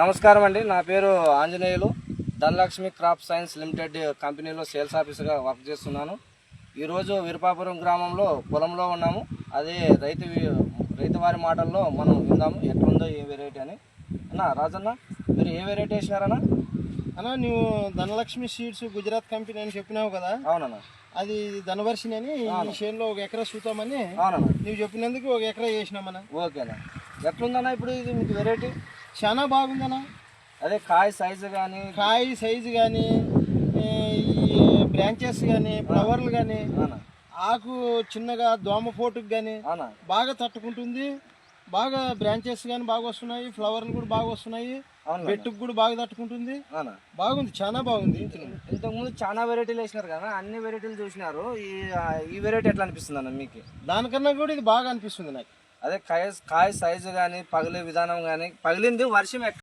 నమస్కారం అండి. నా పేరు Anjaneyulu. Dhanalakshmi crop science limited కంపెనీలో సేల్స్ ఆఫీసర్గా వర్క్ చేస్తున్నాను. ఈరోజు వీరపాపురం గ్రామంలో పొలంలో ఉన్నాము. అదే రైతు రైతు వారి మాటల్లో మనం విందాము. ఎట్లుందో ఏ వెరైటీ అని. అన్న రాజన్న మీరు ఏ వెరైటీ వేసినారన్న? అన్న నువ్వు ధనలక్ష్మి సీడ్స్ గుజరాత్ కంపెనీ అని చెప్పినావు కదా? అవునన్న. అది ధనవర్షిని అని ఈ చేనులో ఒక ఎకరా చూతామని అవునన్న. నువ్వు చెప్పినందుకు ఒక ఎకరా వేసినామన్న. ఓకేనా. ఎట్లుందన్న ఇప్పుడు ఇది మీకు వెరైటీ? చాలా బాగుందన్న. అదే కాయ సైజు కానీ కాయ సైజు కానీ ఈ బ్రాంచెస్ కానీ ఫ్లవర్లు కానీ ఆకు చిన్నగా దోమపోటుకు కానీ అవునా? బాగా తట్టుకుంటుంది. బాగా బ్రాంచెస్ కానీ బాగా వస్తున్నాయి ఫ్లవర్లు కూడా బాగా వస్తున్నాయి బెట్టుకు కూడా బాగా తట్టుకుంటుంది. బాగుంది చాలా బాగుంది ఇంతకుముందు చాలా వెరైటీలు వేసినారు కదా అన్ని వెరైటీలు చూసినారు. ఈ ఈ వెరైటీ ఎట్లా అనిపిస్తుంది అన్న మీకు? దానికన్నా కూడా ఇది బాగా అనిపిస్తుంది నాకు. అదే కాయ కాయ సైజు కానీ పగిలే విధానం కానీ పగిలింది వర్షం